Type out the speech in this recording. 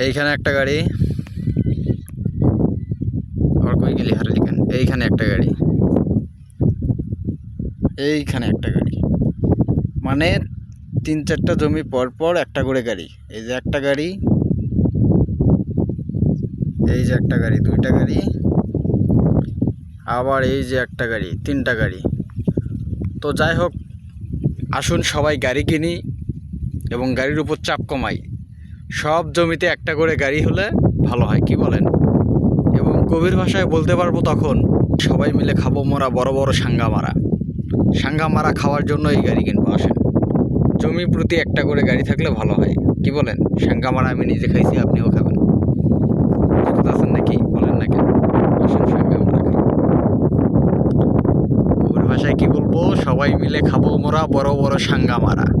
এইখানে একটা গাড়ি। আর কই গেলি হারে লিখেন এইখানে একটা গাড়ি। এইখানে একটা গাড়ি। মানে তিন চারটা জমি পর পর একটা করে গাড়ি। এই যে একটা গাড়ি। এই যে একটা গাড়ি, দুইটা গাড়ি। আবার এই যে একটা গাড়ি, তিনটা গাড়ি। তো যাই হোক, আসুন সবাই গাড়ি কিনি এবং গাড়ির উপর চাপ কমাই। সব জমিতে একটা করে গাড়ি হলে ভালো হয়, কি বলেন? এবং গভীর ভাষায় বলতে পারব তখন, সবাই মিলে খাব মোরা বড় বড় সাঙ্গা মারা। সাঙ্গা মারা খাওয়ার জন্য এই গাড়ি কিনবো, আসেন। জমি প্রতি একটা করে গাড়ি থাকলে ভালো হয়, কি বলেন? সাঙ্গা মারা আমি নিজে খাইছি, আপনিও খাবেন। আছেন নাকি? বলেন না কেন? আসেন গভীর ভাষায় কি বলব? সবাই মিলে খাব মোরা বড় বড় সাঙ্গা মারা।